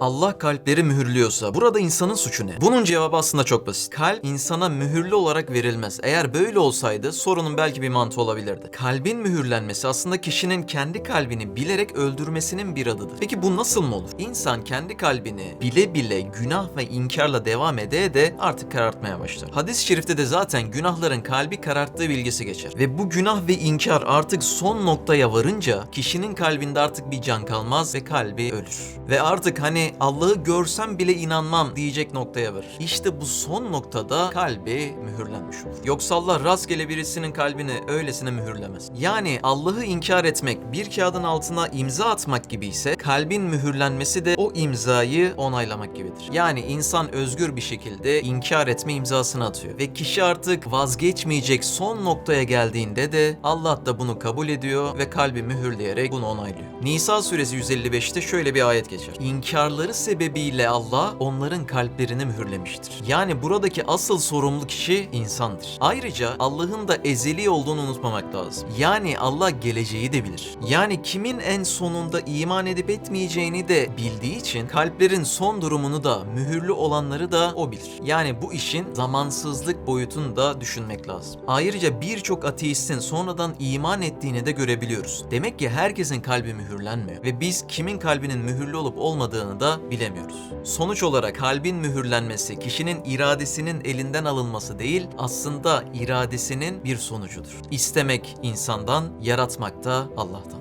Allah kalpleri mühürlüyorsa burada insanın suçu ne? Bunun cevabı aslında çok basit. Kalp insana mühürlü olarak verilmez. Eğer böyle olsaydı sorunun belki bir mantığı olabilirdi. Kalbin mühürlenmesi aslında kişinin kendi kalbini bilerek öldürmesinin bir adıdır. Peki bu nasıl mı olur? İnsan kendi kalbini bile bile günah ve inkarla devam ede de artık karartmaya başlar. Hadis-i şerifte de zaten günahların kalbi kararttığı bilgisi geçer. Ve bu günah ve inkar artık son noktaya varınca kişinin kalbinde artık bir can kalmaz ve kalbi ölür. Ve artık hani Allah'ı görsem bile inanmam diyecek noktaya varır. İşte bu son noktada kalbi mühürlenmiş olur. Yoksa Allah rastgele birisinin kalbini öylesine mühürlemez. Yani Allah'ı inkar etmek bir kağıdın altına imza atmak gibi ise kalbin mühürlenmesi de o imzayı onaylamak gibidir. Yani insan özgür bir şekilde inkar etme imzasını atıyor. Ve kişi artık vazgeçmeyecek son noktaya geldiğinde de Allah da bunu kabul ediyor ve kalbi mühürleyerek bunu onaylıyor. Nisa suresi 155'te şöyle bir ayet geçer. İnkarları sebebiyle Allah onların kalplerini mühürlemiştir. Yani buradaki asıl sorumlu kişi insandır. Ayrıca Allah'ın da ezeli olduğunu unutmamak lazım. Yani Allah geleceği de bilir. Yani kimin en sonunda iman edip etmeyeceğini de bildiği için kalplerin son durumunu da mühürlü olanları da o bilir. Yani bu işin zamansızlık boyutunu da düşünmek lazım. Ayrıca birçok ateistin sonradan iman ettiğini de görebiliyoruz. Demek ki herkesin kalbi mühürlenmiyor ve biz kimin kalbinin mühürlü olup olmadığını da bilemiyoruz. Sonuç olarak kalbin mühürlenmesi kişinin iradesinin elinden alınması değil, aslında iradesinin bir sonucudur. İstemek insandan, yaratmak da Allah'tan.